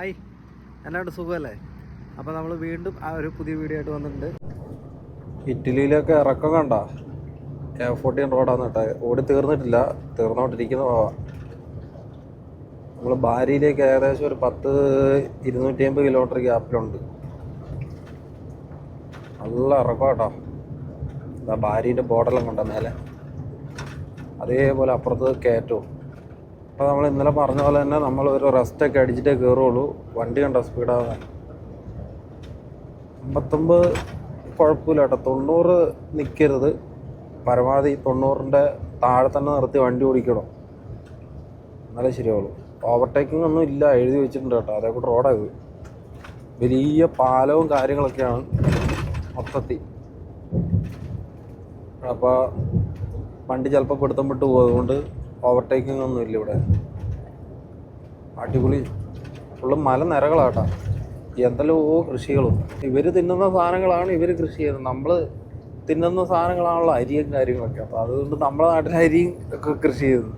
Hi എല്ലാണ്ട് സുഖമല്ലേ? അപ്പോൾ നമ്മൾ വീണ്ടും ആ ഒരു പുതിയ വീഡിയോ ആയിട്ട് വന്നിട്ടുണ്ട്. ഇറ്റലിയിലൊക്കെ ഇറക്കം കണ്ട? ഫോർട്ടീൻ റോഡാണ് കേട്ടോ. ഓടി തീർന്നിട്ടില്ല. തീർന്നോണ്ടിരിക്കുന്ന നമ്മൾ ബാരിയിലേക്ക് ഏകദേശം ഒരു പത്ത് ഇരുന്നൂറ്റി അമ്പത് കിലോമീറ്റർ ഗ്യാപ്പിലുണ്ട് നല്ല ഇറക്കം കേട്ടോ ഇതാ ബാരീന്റെ ബോർഡെല്ലാം കണ്ട മേലെ. അതേപോലെ അപ്പുറത്ത് കയറ്റവും. അപ്പോൾ നമ്മൾ ഇന്നലെ പറഞ്ഞ പോലെ തന്നെ നമ്മൾ ഒരു റെസ്റ്റൊക്കെ അടിച്ചിട്ടേ കയറുള്ളൂ വണ്ടി കണ്ട സ്പീഡാകാൻ അമ്പത്തൊമ്പത് കുഴപ്പമില്ല കേട്ടോ. തൊണ്ണൂറ് നിൽക്കരുത് പരമാവധി തൊണ്ണൂറിന്റെ താഴെ തന്നെ നിർത്തി വണ്ടി ഓടിക്കണം. എന്നാലേ ശരിയാവുള്ളൂ. ഓവർടേക്കിംഗ് ഒന്നും ഇല്ല. എഴുതി വെച്ചിട്ടുണ്ട് കേട്ടോ. അതേ റോഡായത് വലിയ പാലവും കാര്യങ്ങളൊക്കെയാണ് മൊത്തത്തിൽ. അപ്പോൾ വണ്ടി ചിലപ്പോൾ പിടുത്തം അതുകൊണ്ട് ഓവർടേക്കിംഗ് ഒന്നും ഇല്ല ഇവിടെ. അടിപൊളി. ഫുള്ള് മല നിരകളാട്ടാ. എന്തെല്ലോ കൃഷികളും. ഇവർ തിന്നുന്ന സാധനങ്ങളാണ് ഇവർ കൃഷി ചെയ്യുന്നത്. നമ്മൾ തിന്നുന്ന സാധനങ്ങളാണല്ലോ അരിയും കാര്യങ്ങളൊക്കെ. അപ്പോൾ അതുകൊണ്ട് നമ്മുടെ നാട്ടിൽ അരിയും ഒക്കെ കൃഷി ചെയ്യുന്നു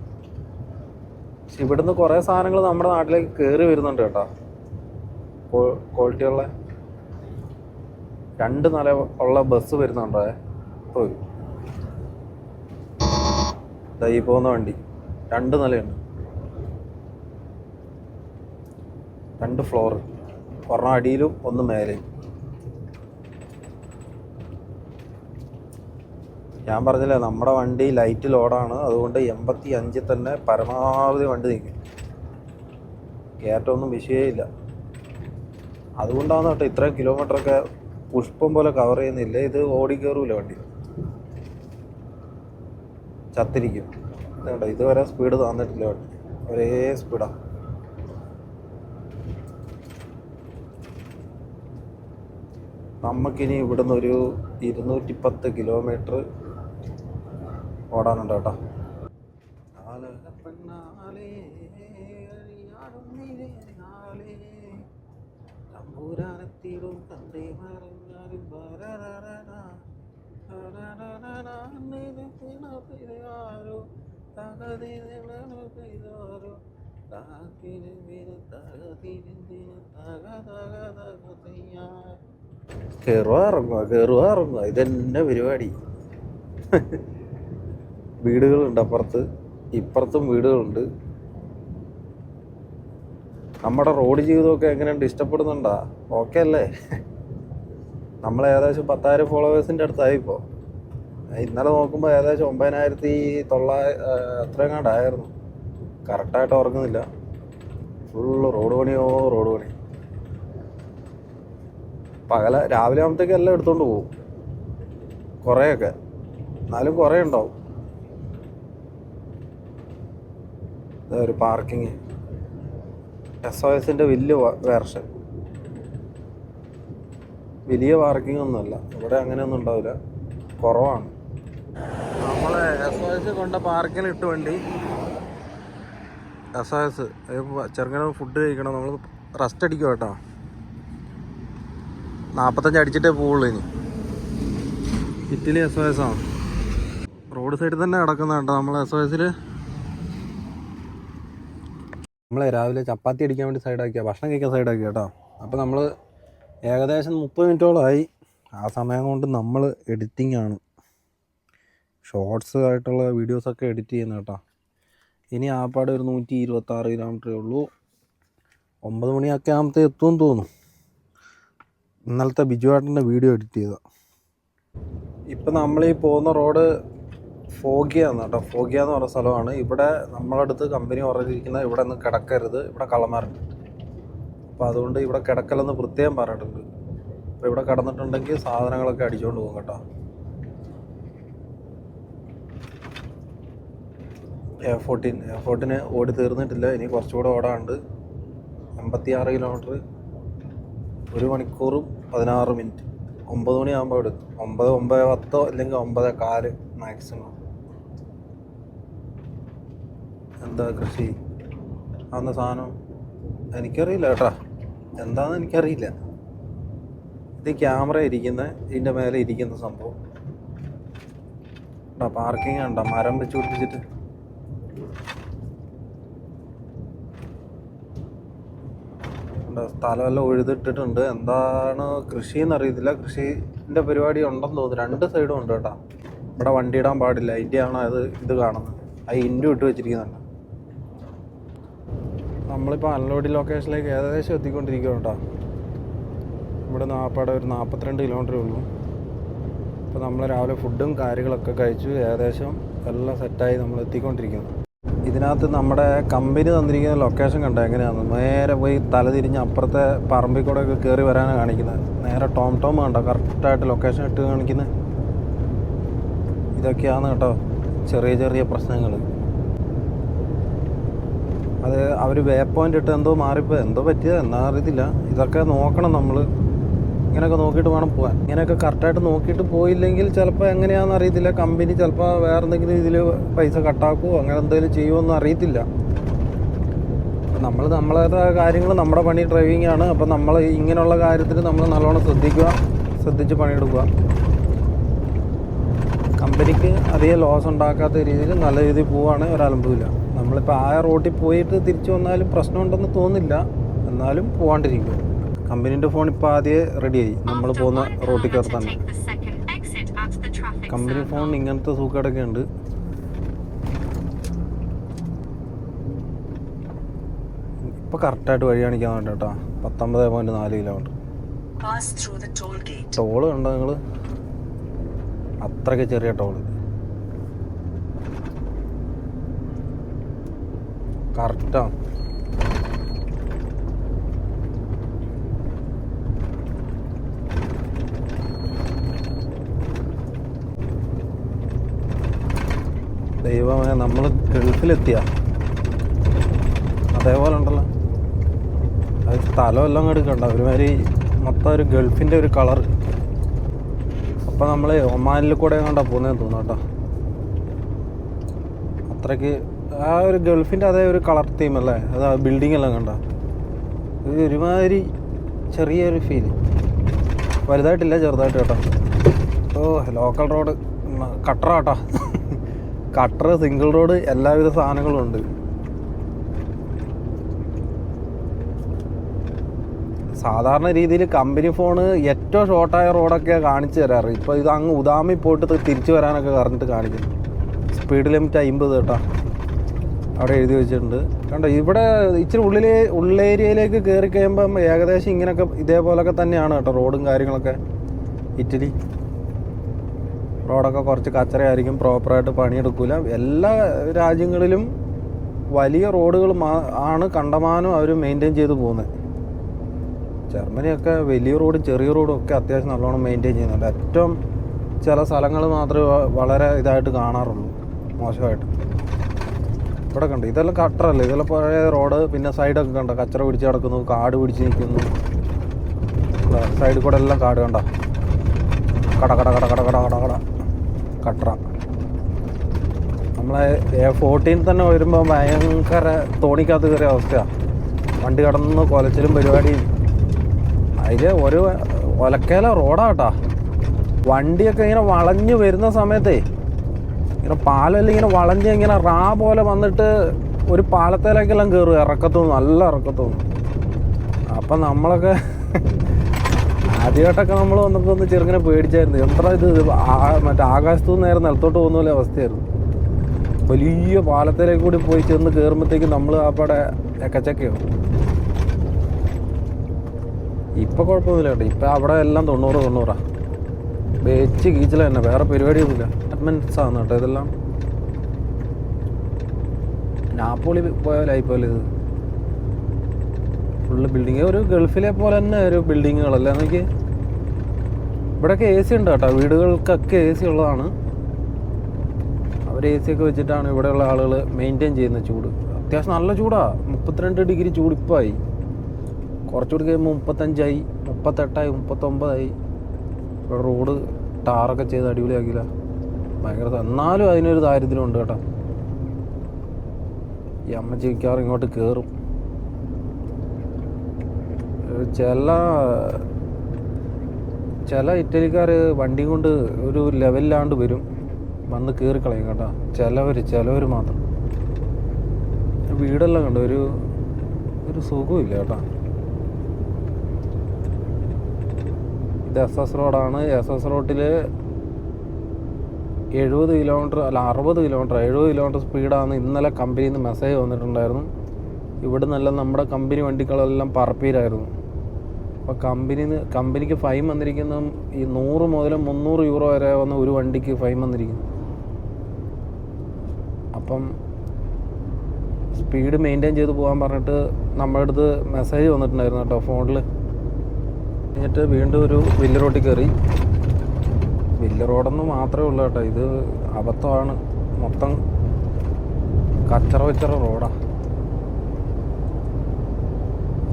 പക്ഷെ ഇവിടുന്ന് കുറേ സാധനങ്ങൾ നമ്മുടെ നാട്ടിലേക്ക് കയറി വരുന്നുണ്ട് കേട്ടോ. ക്വാളിറ്റിയുള്ള രണ്ട് നില ഉള്ള ബസ് വരുന്നുണ്ടോ. ഇപ്പോൾ ഈ പോകുന്ന വണ്ടി. രണ്ട് നിലയുണ്ട്. രണ്ട് ഫ്ലോർ ഒരെണ്ണം അടിയിലും ഒന്ന് മേലെയും. ഞാൻ പറഞ്ഞില്ലേ നമ്മുടെ വണ്ടി ലൈറ്റ് ലോഡാണ് അതുകൊണ്ട് എൺപത്തി അഞ്ചിൽ തന്നെ പരമാവധി വണ്ടി നിൽക്കും കയറ്റമൊന്നും വിഷയമില്ല. അതുകൊണ്ടാണ് കേട്ടോ ഇത്രയും കിലോമീറ്ററൊക്കെ പുഷ്പം പോലെ കവർ ചെയ്യുന്നില്ല? ഇത് ഓടി വണ്ടി. ചത്തിരിക്കും. ഇതുണ്ട് ഇതുവരെ സ്പീഡ് തന്നിട്ടില്ല ഒരേ സ്പീഡാണ് നമുക്കിനി ഇവിടുന്ന് ഒരു ഇരുന്നൂറ്റി പത്ത് കിലോമീറ്റർ ഓടാനുണ്ട് കേട്ടോ. തകതിരോ കയറുക ഇറങ്ങുക ഇതന്നെ പരിപാടി? വീടുകളുണ്ട് അപ്പുറത്ത്. ഇപ്പുറത്തും വീടുകളുണ്ട്. നമ്മുടെ റോഡ് ജീവിതമൊക്കെ എങ്ങനെയുണ്ട്? ഇഷ്ടപ്പെടുന്നുണ്ടാ? ഓക്കെ അല്ലേ? നമ്മൾ ഏകദേശം പത്തായിരം ഫോളോവേഴ്സിന്റെ അടുത്തായി ഇപ്പോൾ ഇന്നലെ നോക്കുമ്പോൾ ഏകദേശം ഒമ്പതിനായിരത്തി തൊള്ളായിരം അത്രയും കണ്ടായിരുന്നു കറക്റ്റായിട്ട് ഓർക്കുന്നില്ല. ഫുള്ള് റോഡ് പണിയോ റോഡ് പണി. പകല രാവിലെ ആകുമ്പോഴത്തേക്ക് എല്ലാം എടുത്തുകൊണ്ട് പോകും കുറേയൊക്കെ. എന്നാലും കുറേ ഉണ്ടാവും. ഒരു പാർക്കിങ് എസ് ഒ എസിന്റെ വലിയ വേർഷൻ വലിയ പാർക്കിംഗ് ഒന്നുമല്ല. ഇവിടെ അങ്ങനെയൊന്നും ഉണ്ടാവില്ല. കുറവാണ്. നമ്മൾ എസ് ഒ എസ് കൊണ്ട പാർക്കിൽ ഇട്ട് വണ്ടി. എസ് ഒ എസ് ചെറുങ്ങനെ ഫുഡ് കഴിക്കണം. നമ്മൾ റെസ്റ്റ് അടിക്കും കേട്ടോ. നാൽപ്പത്തഞ്ച് അടിച്ചിട്ടേ പോവുള്ളൂ ഇനി. ഇറ്റലി എസ് ഒ എസ് ആണ് റോഡ് സൈഡിൽ തന്നെ കിടക്കുന്ന കേട്ടോ നമ്മൾ എസ് ഒ എസിൽ നമ്മളെ രാവിലെ ചപ്പാത്തി അടിക്കാൻ വേണ്ടി സൈഡാക്കിയ ഭക്ഷണം കഴിക്കാൻ സൈഡാക്കി കേട്ടോ. അപ്പോൾ നമ്മൾ ഏകദേശം മുപ്പത് മിനിറ്റോളമായി ആ സമയം കൊണ്ട് നമ്മൾ എഡിറ്റിംഗ് ആണ്. ഷോർട്സ് ആയിട്ടുള്ള വീഡിയോസൊക്കെ എഡിറ്റ് ചെയ്യുന്ന കേട്ടോ. ഇനി ആപ്പാട് ഒരു നൂറ്റി ഇരുപത്താറ് കിലോമീറ്ററേ ഉള്ളൂ. ഒമ്പത് മണിയൊക്കെ ആകുമ്പോഴത്തേ എത്തുമെന്ന് തോന്നുന്നു. ഇന്നലത്തെ ബിജു ഏട്ടന്റെ വീഡിയോ എഡിറ്റ് ചെയ്ത. ഇപ്പം നമ്മൾ ഈ പോകുന്ന റോഡ് ഫോഗിയാന്ന് കേട്ടോ. ഫോഗിയ എന്ന് പറഞ്ഞ സ്ഥലമാണ്. ഇവിടെ നമ്മളടുത്ത് കമ്പനി ഉറങ്ങിയിരിക്കുന്ന ഇവിടെ നിന്ന് കിടക്കരുത്. ഇവിടെ കള്ളന്മാരുണ്ട്. അപ്പോൾ അതുകൊണ്ട് ഇവിടെ കിടക്കലെന്ന് പ്രത്യേകം പറഞ്ഞിട്ടുണ്ട്. അപ്പോൾ ഇവിടെ കിടന്നിട്ടുണ്ടെങ്കിൽ സാധനങ്ങളൊക്കെ അടിച്ചുകൊണ്ട് പോകും കേട്ടോ. ഫോർട്ടീൻ ഫോർട്ടീന് ഓടി തീർന്നിട്ടില്ല. ഇനി കുറച്ചുകൂടെ ഓടാണ്ട് എൺപത്തി ആറ് കിലോമീറ്റർ ഒരു മണിക്കൂറും പതിനാറ് മിനിറ്റ് ഒമ്പത് മണിയാകുമ്പോൾ അവിടെ എത്തും. ഒമ്പത് ഒമ്പത് പത്തോ അല്ലെങ്കിൽ ഒമ്പത് കാൽ മാക്സിമം എന്താ കൃഷി? അന്ന സാധനം? എനിക്കറിയില്ല കേട്ടാ. എന്താണെന്ന് എനിക്കറിയില്ല. ഇത് ക്യാമറ ഇരിക്കുന്ന ഇതിന്റെ മേലെ ഇരിക്കുന്ന സംഭവം. പാർക്കിംഗ് ഉണ്ടോ മരം വെച്ച് പിടിപ്പിച്ചിട്ട്. സ്ഥലമെല്ലാം ഉഴുതിട്ടിട്ടുണ്ട് എന്താണ് കൃഷി അറിയത്തില്ല കൃഷിന്റെ പരിപാടി ഉണ്ടെന്ന് തോന്നുന്നു. രണ്ട് സൈഡും ഉണ്ട് കേട്ടോ. ഇവിടെ വണ്ടി ഇടാൻ പാടില്ല. അതിന്റെയാണ് അത് ഇത് കാണുന്നത്. അത് ഇൻഡു ഇട്ട് വെച്ചിരിക്കുന്നുണ്ട്. നമ്മളിപ്പോൾ അൺലോഡി ലൊക്കേഷനിലേക്ക് ഏകദേശം എത്തിക്കൊണ്ടിരിക്കുകയാണ് കേട്ടോ. ഇവിടെ നാപ്പാടെ ഒരു നാൽപ്പത്തിരണ്ട് കിലോമീറ്ററേ ഉള്ളൂ. അപ്പോൾ നമ്മൾ രാവിലെ ഫുഡും കാര്യങ്ങളൊക്കെ കഴിച്ചു. ഏകദേശം എല്ലാം സെറ്റായി നമ്മൾ എത്തിക്കൊണ്ടിരിക്കുന്നു ഇതിനകത്ത് നമ്മുടെ കമ്പനി തന്നിരിക്കുന്ന ലൊക്കേഷൻ കണ്ടോ എങ്ങനെയാണ് നേരെ പോയി തലതിരിഞ്ഞ് അപ്പുറത്തെ പറമ്പിൽ കൂടെ ഒക്കെ കയറി വരാനാണ് കാണിക്കുന്നത് നേരെ ടോം ടോം കണ്ടോ? കറക്റ്റായിട്ട് ലൊക്കേഷൻ ഇട്ട് കാണിക്കുന്നത് ഇതൊക്കെയാണ് കേട്ടോ ചെറിയ ചെറിയ പ്രശ്നങ്ങൾ അത് അവർ വേ പോയിന്റ് ഇട്ട് എന്തോ മാറിപ്പോ എന്തോ പറ്റിയത് എന്നാ അറിയത്തില്ല. ഇതൊക്കെ നോക്കണം നമ്മൾ ഇങ്ങനെയൊക്കെ നോക്കിയിട്ട് വേണം പോകാൻ ഇങ്ങനെയൊക്കെ കറക്റ്റായിട്ട് നോക്കിയിട്ട് പോയില്ലെങ്കിൽ ചിലപ്പോൾ എങ്ങനെയാണെന്ന് അറിയത്തില്ല. കമ്പനി ചിലപ്പോൾ വേറെ എന്തെങ്കിലും ഇതിൽ പൈസ കട്ടാക്കുമോ അങ്ങനെ എന്തെങ്കിലും ചെയ്യുമോ അറിയത്തില്ല. നമ്മൾ നമ്മളേതായ കാര്യങ്ങൾ നമ്മുടെ പണി ഡ്രൈവിംഗ് ആണ്. അപ്പോൾ നമ്മൾ ഇങ്ങനെയുള്ള കാര്യത്തിൽ നമ്മൾ നല്ലോണം ശ്രദ്ധിക്കുക ശ്രദ്ധിച്ച് പണിയെടുക്കുക. കമ്പനിക്ക് അധികം ലോസ് ഉണ്ടാക്കാത്ത രീതിയിൽ നല്ല രീതിയിൽ പോവുകയാണ് ഒരലമ്പില്ല നമ്മളിപ്പോൾ ആ റോട്ടിൽ പോയിട്ട് തിരിച്ചു വന്നാലും പ്രശ്നമുണ്ടെന്ന് തോന്നില്ല. എന്നാലും പോകാണ്ടിരിക്കുക കമ്പനീന്റെ ഫോൺ ഇപ്പോൾ റെഡി റെഡിയായി നമ്മൾ പോകുന്ന റോട്ടിൽ കയറത്താണ് കമ്പനി ഫോൺ ഇങ്ങനത്തെ സൂക്കേടൊക്കെ ഉണ്ട്. ഇപ്പോൾ കറക്റ്റായിട്ട് വഴി കാണിക്കാൻ വേണ്ടി കേട്ടോ. പത്തൊമ്പത് പോയിന്റ് നാല് കിലോമീറ്റർ. ടോൾ കണ്ടോ നിങ്ങൾ അത്രയ്ക്ക് ചെറിയ ടോൾ. കറക്റ്റാ ദൈവമേ നമ്മൾ ഗൾഫിലെത്തിയ. അതേപോലെ ഉണ്ടല്ലോ അത് സ്ഥലമെല്ലാം എടുക്കണ്ട ഒരുമാതിരി മൊത്തം ഒരു ഗൾഫിന്റെ ഒരു കളർ. അപ്പം നമ്മൾ ഒമാനിൽ കൂടെ കണ്ടാ പോകുന്നതെന്ന് തോന്നുന്നു കേട്ടോ. അത്രയ്ക്ക് ആ ഒരു ഗൾഫിന്റെ അതേ ഒരു കളർ തീം അല്ലേ? അത് ആ ബിൽഡിംഗ് എല്ലാം കണ്ട? ഇത് ഒരുമാതിരി ചെറിയൊരു ഫീൽ വലുതായിട്ടില്ല ചെറുതായിട്ട് കേട്ടോ. ഓ ലോക്കൽ റോഡ് കട്ടറ കേട്ടോ. കട്ടർ സിംഗിൾ റോഡ് എല്ലാവിധ സാധനങ്ങളും ഉണ്ട് സാധാരണ രീതിയിൽ കമ്പനി ഫോണ് ഏറ്റവും ഷോർട്ടായ റോഡൊക്കെ കാണിച്ചു തരാറ്. ഇപ്പോൾ ഇത് അങ്ങ് ഉദാമി പോയിട്ട് തിരിച്ചു വരാനൊക്കെ പറഞ്ഞിട്ട് കാണിക്കുന്നു. സ്പീഡ് ലിമിറ്റ് അമ്പത് കേട്ടോ. അവിടെ എഴുതി വെച്ചിട്ടുണ്ട്. കണ്ടോ ഇവിടെ ഇച്ചിരി ഉള്ളിലെ ഉള്ളേരിയയിലേക്ക് കയറി കഴിയുമ്പം ഏകദേശം ഇങ്ങനെയൊക്കെ ഇതേപോലൊക്കെ തന്നെയാണ് കേട്ടോ റോഡും കാര്യങ്ങളൊക്കെ. ഇറ്റലി. റോഡൊക്കെ കുറച്ച് കച്ചറയായിരിക്കും പ്രോപ്പറായിട്ട് പണിയെടുക്കില്ല എല്ലാ രാജ്യങ്ങളിലും വലിയ റോഡുകൾ ആണ് കണ്ടമാനം അവർ മെയിന്റെയിൻ ചെയ്ത് പോകുന്നത് ജർമ്മനിയൊക്കെ വലിയ റോഡും ചെറിയ റോഡും ഒക്കെ അത്യാവശ്യം നല്ലോണം മെയിന്റെയിൻ ചെയ്യുന്നുണ്ട്. ഏറ്റവും ചില സ്ഥലങ്ങൾ മാത്രമേ വളരെ ഇതായിട്ട് കാണാറുള്ളൂ മോശമായിട്ട്. ഇവിടെ കണ്ടു ഇതെല്ലാം കട്ടറല്ലേ? ഇതെല്ലാം പഴയ റോഡ് പിന്നെ സൈഡൊക്കെ കണ്ട? കച്ചറ പിടിച്ച് കിടക്കുന്നു കാട് പിടിച്ച് നിൽക്കുന്നു. സൈഡിൽ കൂടെ എല്ലാം കാട് കണ്ട? കട കട കട കട കട കട കട. കട്ടറ. നമ്മളെ ഫോർട്ടീൻ തന്നെ വരുമ്പോൾ ഭയങ്കര തോണിക്കകത്ത് കയറിയ അവസ്ഥയാണ് വണ്ടി കടന്ന് കൊലച്ചിലും പരിപാടിയും. അതിൽ ഒരു ഒലക്കേല റോഡാട്ടാ. വണ്ടിയൊക്കെ ഇങ്ങനെ വളഞ്ഞു വരുന്ന സമയത്തേ ഇങ്ങനെ പാലം ഇങ്ങനെ വളഞ്ഞ് ഇങ്ങനെ റാ പോലെ വന്നിട്ട് ഒരു പാലത്തേലേക്കെല്ലാം കയറും ഇറക്കത്തു നല്ല ഇറക്കത്തു അപ്പം നമ്മളൊക്കെ ആദ്യമായിട്ടൊക്കെ നമ്മൾ വന്നപ്പോൾ ഒന്ന് ചെറുങ്ങനെ പേടിച്ചായിരുന്നു. എത്ര ഇത്? മറ്റേ ആകാശത്തു നിന്ന് നേരെ നിലത്തോട്ട് പോകുന്ന പോലെ അവസ്ഥയായിരുന്നു. വലിയ പാലത്തിലേക്ക് കൂടി പോയി ചെന്ന് കയറുമ്പോഴത്തേക്കും നമ്മൾ അവിടെ എക്കച്ചക്കയോ ഇപ്പൊ കുഴപ്പമൊന്നുമില്ല കേട്ടോ. ഇപ്പൊ അവിടെ എല്ലാം തൊണ്ണൂറ് തൊണ്ണൂറാ. വെച്ച് കീച്ചില തന്നെ. വേറെ പരിപാടിയൊന്നുമില്ല. അഡ്മെന്റ്സ് ആണ് കേട്ടോ ഇതെല്ലാം. നാപ്പോളി പോയാലായി പോലെ ഇത്? ഫുള്ള് ബിൽഡിങ് ഒരു ഗൾഫിലെ പോലെ തന്നെ ഒരു ബിൽഡിങ്ങുകളല്ല എനിക്ക് ഇവിടെയൊക്കെ എ സി ഉണ്ട് കേട്ടോ വീടുകൾക്കൊക്കെ എ സി ഉള്ളതാണ്. അവർ എ സി ഒക്കെ വെച്ചിട്ടാണ് ഇവിടെയുള്ള ആളുകൾ മെയിന്റെയിൻ ചെയ്യുന്ന ചൂട്. അത്യാവശ്യം നല്ല ചൂടാ. മുപ്പത്തിരണ്ട് ഡിഗ്രി ചൂട് ഇപ്പോൾ ആയി കുറച്ചുകൂടി കഴിയുമ്പോൾ മുപ്പത്തഞ്ചായി. മുപ്പത്തെട്ടായി മുപ്പത്തൊമ്പതായി. ഇവിടെ റോഡ് ടാറൊക്കെ ചെയ്ത് അടിപൊളിയാക്കില്ല ഭയങ്കര എന്നാലും അതിനൊരു ദാരിദ്ര്യമുണ്ട് കേട്ടോ. ഈ അമ്മ ജീവിക്കാറ് ഇങ്ങോട്ട് കയറും ചില ചില ഇറ്റലിക്കാർ വണ്ടി കൊണ്ട് ഒരു ലെവലിലാണ്ട് വരും. വന്ന് കയറി കളയും കേട്ടോ. ചിലവർ ചിലവർ മാത്രം. വീടെല്ലാം കണ്ടു? ഒരു ഒരു സുഖമില്ല കേട്ടോ. ഇത് എസ് എസ് റോഡാണ് എസ് എസ് റോഡിൽ എഴുപത് കിലോമീറ്റർ അല്ല അറുപത് കിലോമീറ്റർ എഴുപത് കിലോമീറ്റർ സ്പീഡാണ് ഇന്നലെ കമ്പനിയിൽ നിന്ന് മെസ്സേജ് വന്നിട്ടുണ്ടായിരുന്നു. ഇവിടെ നിന്നെല്ലാം നമ്മുടെ കമ്പനി വണ്ടികളെല്ലാം പറപ്പീരായിരുന്നു അപ്പോൾ കമ്പനി കമ്പനിക്ക് ഫൈൻ വന്നിരിക്കുന്ന ഈ നൂറ് മുതൽ മുന്നൂറ് യൂറോ വരെ വന്ന ഒരു വണ്ടിക്ക് ഫൈൻ വന്നിരിക്കുന്നു. അപ്പം സ്പീഡ് മെയിന്റെയിൻ ചെയ്ത് പോകാൻ പറഞ്ഞിട്ട് നമ്മുടെ അടുത്ത് മെസ്സേജ് വന്നിട്ടുണ്ടായിരുന്നു കേട്ടോ ഫോണിൽ എന്നിട്ട് വീണ്ടും ഒരു വില്ല് റോട്ടിൽ കയറി. വില്ല് റോഡെന്ന് മാത്രമേ ഉള്ളൂ കേട്ടോ. ഇത് അബദ്ധമാണ്. മൊത്തം കച്ചറ വെച്ചറ റോഡാണ്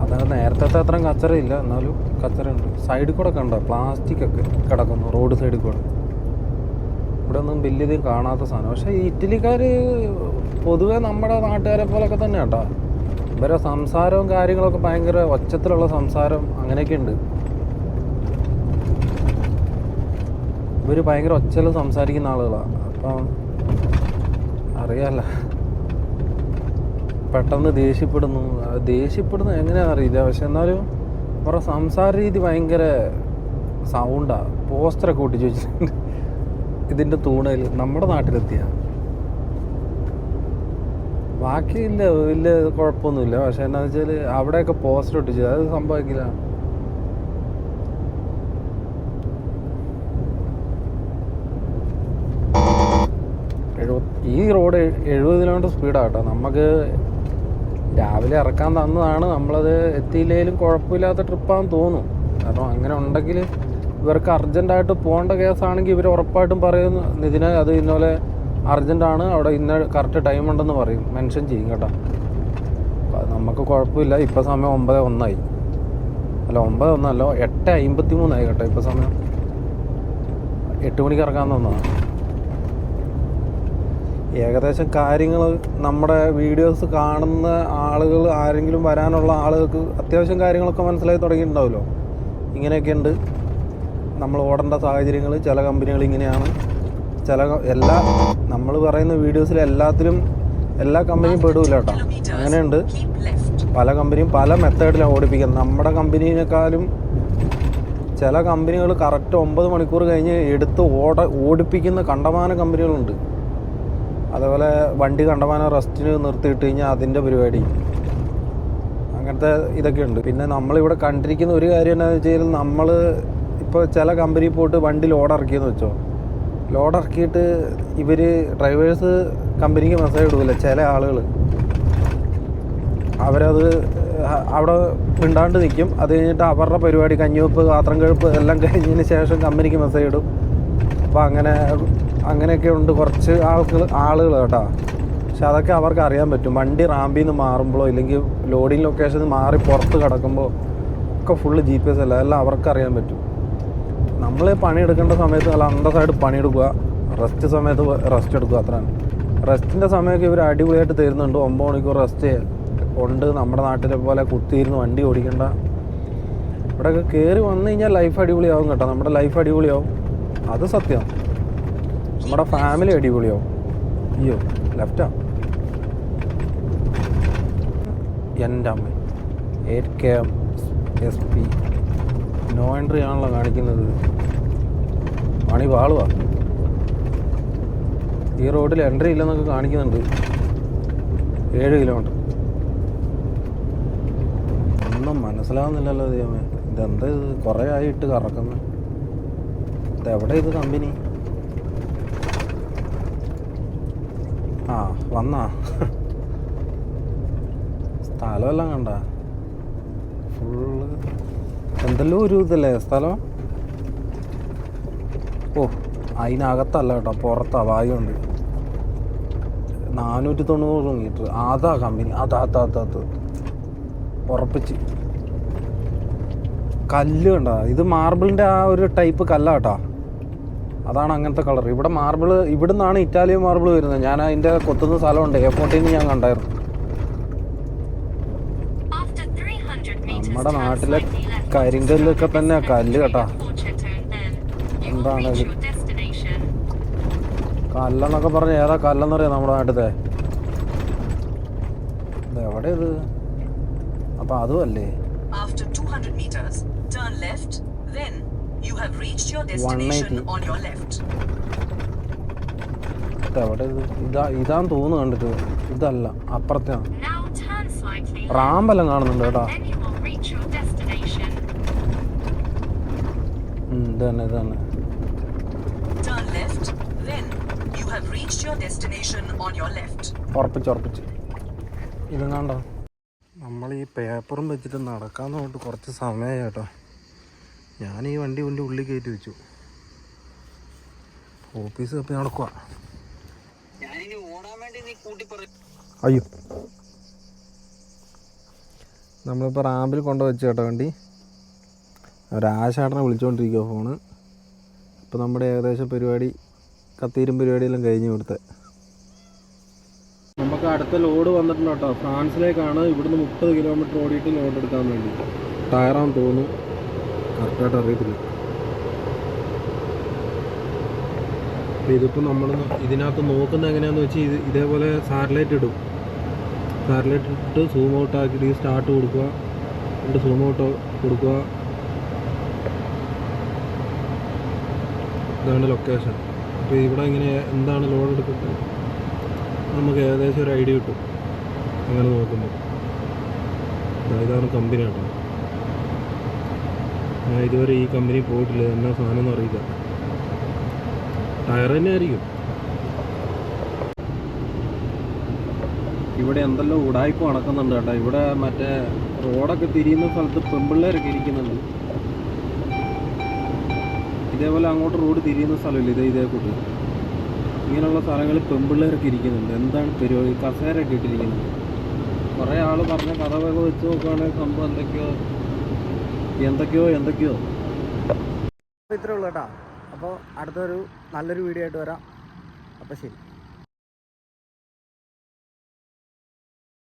അതായത് നേരത്തെ അത്രയും കച്ചറയില്ല എന്നാലും കച്ചറയുണ്ട്. സൈഡിൽ കൂടെ കണ്ടോ? പ്ലാസ്റ്റിക് ഒക്കെ കിടക്കുന്നു. റോഡ് സൈഡിൽ കൂടെ. ഇവിടെ ഒന്നും വലിയ കാണാത്ത സാധനം. പക്ഷേ ഇറ്റലിക്കാർ പൊതുവെ നമ്മുടെ നാട്ടുകാരെ പോലൊക്കെ തന്നെ കേട്ടോ ഇവരെ സംസാരവും കാര്യങ്ങളൊക്കെ ഭയങ്കര ഒച്ചത്തിലുള്ള സംസാരം അങ്ങനെയൊക്കെ ഉണ്ട്. ഇവർ ഭയങ്കര ഒച്ചയിൽ സംസാരിക്കുന്ന ആളുകളാണ് അപ്പം അറിയാമല്ല പെട്ടെന്ന് ദേഷ്യപ്പെടുന്നു. ദേഷ്യപ്പെടുന്നു എങ്ങനെയാണെന്ന് അറിയില്ല. പക്ഷെ എന്നാലും അവരുടെ സംസാര രീതി ഭയങ്കര സൗണ്ടാണ് പോസ്റ്ററൊക്കെ ഒട്ടിച്ച് വെച്ചിട്ടുണ്ട്. ഇതിന്റെ തൂണയിൽ നമ്മുടെ നാട്ടിലെത്തിയ. ബാക്കിയില്ല വലിയ കുഴപ്പമൊന്നുമില്ല. പക്ഷെ എന്താണെന്ന് വെച്ചാൽ അവിടെയൊക്കെ പോസ്റ്റർ ഒട്ടിച്ചു. അത് സംഭവിക്കില്ല. ഈ റോഡ് എഴുപത് കിലോമീറ്റർ സ്പീഡാണ് കേട്ടോ നമുക്ക് രാവിലെ ഇറക്കാൻ തന്നതാണ്. നമ്മളത് എത്തിയില്ലെങ്കിലും കുഴപ്പമില്ലാത്ത ട്രിപ്പാണെന്ന് തോന്നും കാരണം അങ്ങനെ ഉണ്ടെങ്കിൽ ഇവർക്ക് അർജന്റായിട്ട് പോകേണ്ട കേസാണെങ്കിൽ ഇവർ ഉറപ്പായിട്ടും പറയും നിതിന് അത് ഇന്നലെ അർജന്റാണ് അവിടെ ഇന്ന കറക്റ്റ് ടൈം ഉണ്ടെന്ന് പറയും. മെൻഷൻ ചെയ്യും കേട്ടോ. നമുക്ക് കുഴപ്പമില്ല. ഇപ്പം സമയം ഒമ്പത് ഒന്നായി. അല്ല ഒമ്പത് ഒന്നല്ല എട്ട് അമ്പത്തി മൂന്നായി കേട്ടോ ഇപ്പം സമയം. എട്ട് മണിക്ക് ഇറക്കാൻ തന്നതാണ്. ഏകദേശം കാര്യങ്ങൾ നമ്മുടെ വീഡിയോസ് കാണുന്ന ആളുകൾ ആരെങ്കിലും വരാനുള്ള ആളുകൾക്ക് അത്യാവശ്യം കാര്യങ്ങളൊക്കെ മനസ്സിലായി തുടങ്ങിയിട്ടുണ്ടാവുമല്ലോ. ഇങ്ങനെയൊക്കെ ഉണ്ട്. നമ്മൾ ഓടേണ്ട സാഹചര്യങ്ങൾ ചില കമ്പനികൾ ഇങ്ങനെയാണ്. ചില എല്ലാ നമ്മൾ പറയുന്ന വീഡിയോസിൽ എല്ലാത്തിലും എല്ലാ കമ്പനിയും പെടില്ല കേട്ടോ. അങ്ങനെയുണ്ട്. പല കമ്പനിയും പല മെത്തേഡിലാണ് ഓടിപ്പിക്കുന്നത്. നമ്മുടെ കമ്പനീനേക്കാളും ചില കമ്പനികൾ കറക്റ്റ് ഒമ്പത് മണിക്കൂർ കഴിഞ്ഞ് എടുത്ത് ഓട ഓടിപ്പിക്കുന്ന കണ്ടമാന കമ്പനികളുണ്ട് അതേപോലെ വണ്ടി കണ്ടമാനം റെസ്റ്റിന് നിർത്തിയിട്ട് കഴിഞ്ഞാൽ അതിന്റെ പരിപാടി. അങ്ങനത്തെ ഇതൊക്കെ ഉണ്ട് പിന്നെ നമ്മളിവിടെ കണ്ടിരിക്കുന്ന ഒരു കാര്യം എന്താണെന്ന് വെച്ച് കഴിഞ്ഞാൽ നമ്മൾ ഇപ്പോൾ ചില കമ്പനി പോയിട്ട് വണ്ടി ലോഡ് ഇറക്കിയെന്ന് വെച്ചോ. ലോഡ് ഇറക്കിയിട്ട് ഇവർ ഡ്രൈവേഴ്സ് കമ്പനിക്ക് മെസ്സേജ് ഇടൂല ചില ആളുകൾ അവരത് അവിടെ മിണ്ടാണ്ട് നിൽക്കും അത് കഴിഞ്ഞിട്ട് അവരുടെ പരിപാടി കഞ്ഞിവെപ്പ് പാത്രം കഴുപ്പ് എല്ലാം കഴിഞ്ഞതിന് ശേഷം കമ്പനിക്ക് മെസ്സേജ് ഇടും. അപ്പോൾ അങ്ങനെ അങ്ങനെയൊക്കെ ഉണ്ട് കുറച്ച് ആൾക്ക് ആളുകൾ കേട്ടോ. പക്ഷെ അതൊക്കെ അവർക്ക് അറിയാൻ പറ്റും. വണ്ടി റാമ്പിൽ നിന്ന് മാറുമ്പോഴോ ഇല്ലെങ്കിൽ ലോഡിങ് ലൊക്കേഷനിൽ നിന്ന് മാറി പുറത്ത് കിടക്കുമ്പോൾ ഒക്കെ ഫുള്ള് ജി പി എസ് അല്ല? എല്ലാം അവർക്ക് അറിയാൻ പറ്റും. നമ്മൾ പണിയെടുക്കേണ്ട സമയത്ത് നല്ല അന്തസ്സായിട്ട് പണിയെടുക്കുക. റെസ്റ്റ് സമയത്ത് റെസ്റ്റ് എടുക്കുക അത്രയാണ് റെസ്റ്റിന്റെ സമയമൊക്കെ ഇവർ അടിപൊളിയായിട്ട് തരുന്നുണ്ട്. ഒമ്പത് മണിക്കൂർ റെസ്റ്റ് ഉണ്ട്. നമ്മുടെ നാട്ടിലെ പോലെ കുത്തിയിരുന്ന് വണ്ടി ഓടിക്കേണ്ട. ഇവിടെയൊക്കെ കയറി വന്നു കഴിഞ്ഞാൽ ലൈഫ് അടിപൊളിയാവും കേട്ടോ. നമ്മുടെ ലൈഫ് അടിപൊളിയാവും. അത് സത്യം. നമ്മുടെ ഫാമിലി അടിപൊളിയോ അയ്യോ ലെഫ്റ്റാ എന്റെ അമ്മ. Eight K M S P no entry ആണല്ലോ കാണിക്കുന്നത്. പണി പാളുവാ. ഈ റോഡിൽ എൻട്രി ഇല്ലെന്നൊക്കെ കാണിക്കുന്നുണ്ട്. ഏഴ് കിലോമീറ്റർ ഒന്നും മനസ്സിലാവുന്നില്ലല്ലോ ദൈവമേ. ഇതെന്താ ഇത്? കുറേ ആയിട്ട് കറക്കുന്നു. ഇതെവിടെ ഇത് കമ്പനി? ആ വന്നാ. സ്ഥലമെല്ലാം കണ്ട. ഫുള്ള് എന്തെല്ലോ ഒരു ഇതല്ലേ സ്ഥലം? ഓ അതിനകത്തല്ല കേട്ടോ പുറത്താ വായുണ്ട്. നാനൂറ്റി തൊണ്ണൂറ് മീറ്റർ. അതാ കമ്പനി അതാ അതാ അതാ അത്. ഉറപ്പിച്ച്. കല്ല് കണ്ട ഇത് മാർബിളിന്റെ ആ ഒരു ടൈപ്പ് കല്ലാട്ടാ അതാണ് അങ്ങനത്തെ കളർ. ഇവിടെ മാർബിൾ ഇവിടെ നിന്നാണ് ഇറ്റാലിയൻ മാർബിൾ വരുന്നത്. ഞാൻ അതിന്റെ കൊത്തുന്ന സ്ഥലമുണ്ട്. എ ഫോർട്ടീൻ ഞാൻ കണ്ടായിരുന്നു. After 300 meters, നമ്മുടെ നാട്ടിലെ. കരിങ്കല്ലൊക്കെ തന്നെ കല്ല് കേട്ടാ. എന്താണ്. കല്ലെന്നൊക്കെ പറഞ്ഞ ഏതാ കല്ലെന്നറിയാം നമ്മുടെ നാട്ടിലത്തെ ഇത് എവിടെ ഇത്? അപ്പം അതും reached your destination on your left. ഇതാന്ന് തോന്നുന്നു കണ്ടിട്ട് ഇതല്ല അപ്പുറത്തെ റാമ്പെല്ലാം കാണുന്നുണ്ട് കേട്ടോ. ഇതും കണ്ടോ നമ്മൾ ഈ പേപ്പറും വെച്ചിട്ട് നടക്കാൻ നോക്കിട്ട് കുറച്ച് സമയം കേട്ടോ. ഞാൻ ഈ വണ്ടി കൊണ്ട് ഉള്ളിൽ കയറ്റി വെച്ചു. ഓഫീസ് തപ്പി നടക്കുക അയ്യോ. നമ്മളിപ്പോൾ റാമ്പിൽ കൊണ്ട് വെച്ച് കേട്ടോ വണ്ടി. ഒരാശാടനെ വിളിച്ചുകൊണ്ടിരിക്കുക ഫോണ്. ഇപ്പോൾ നമ്മുടെ ഏകദേശം പരിപാടി കത്തീരും പരിപാടിയെല്ലാം കഴിഞ്ഞു കൊടുത്ത് നമുക്ക് അടുത്ത ലോഡ് വന്നിട്ടുണ്ട് കേട്ടോ. ഫ്രാൻസിലേക്കാണ് ഇവിടുന്ന് മുപ്പത് കിലോമീറ്റർ ഓടിയിട്ട് ലോഡ് എടുക്കാൻ വേണ്ടി. ടയറാന്ന് തോന്നുന്നു. കറക്റ്റായിട്ട് അറിയത്തില്ല. ഇതിപ്പോൾ നമ്മൾ ഇതിനകത്ത് നോക്കുന്നത് എങ്ങനെയാണെന്ന് വെച്ചാൽ ഇത് ഇതേപോലെ സാറ്റലൈറ്റ് ഇടും. സാറ്റലൈറ്റ് ഇട്ട് സൂം ഔട്ട് ആക്കിയിട്ട് സ്റ്റാർട്ട് കൊടുക്കുക. എന്നിട്ട് സൂം ഔട്ട് കൊടുക്കുക. ഇതാണ് ലൊക്കേഷൻ. അപ്പോൾ ഇവിടെ ഇങ്ങനെ എന്താണ് ലോഡ് എടുക്കുന്നത്? നമുക്ക് ഏകദേശം ഒരു ഐഡിയ കിട്ടും. അങ്ങനെ നോക്കുമ്പോൾ ഇതാണ് കമ്പനി കേട്ടോ ഞാൻ ഇതുവരെ ഈ കമ്പനി പോയിട്ടില്ല. എന്നാ സാധനം എന്ന് അറിയില്ല. ടയർ തന്നെ ആയിരിക്കും. ഇവിടെ എന്തെല്ലാം ഉടായ്പ നടക്കുന്നുണ്ട് കേട്ടോ. ഇവിടെ മറ്റേ റോഡൊക്കെ തിരിയുന്ന സ്ഥലത്ത് പെമ്പിള്ളേരൊക്കെ ഇരിക്കുന്നുണ്ട്. ഇതേപോലെ അങ്ങോട്ട് റോഡ് തിരിയുന്ന സ്ഥലമില്ല? ഇതേ ഇതേ കൂട്ട്. ഇങ്ങനെയുള്ള സ്ഥലങ്ങളിൽ പെമ്പിള്ളേരൊക്കെ ഇരിക്കുന്നുണ്ട്. എന്താണ് പരിപാടി? കസേരയൊക്കെ ഇട്ടിരിക്കുന്നത് കുറേ ആൾ പറഞ്ഞ കഥകളൊക്കെ വെച്ച് നോക്കുകയാണെങ്കിൽ സംഭവം എന്തൊക്കെയോ എന്തൊക്കെയോ എന്തൊക്കെയോ. ഇത്രേ ഉള്ളൂ കേട്ടോ. അപ്പോൾ അടുത്തൊരു നല്ലൊരു വീഡിയോ ആയിട്ട് വരാം. അപ്പോൾ ശരി.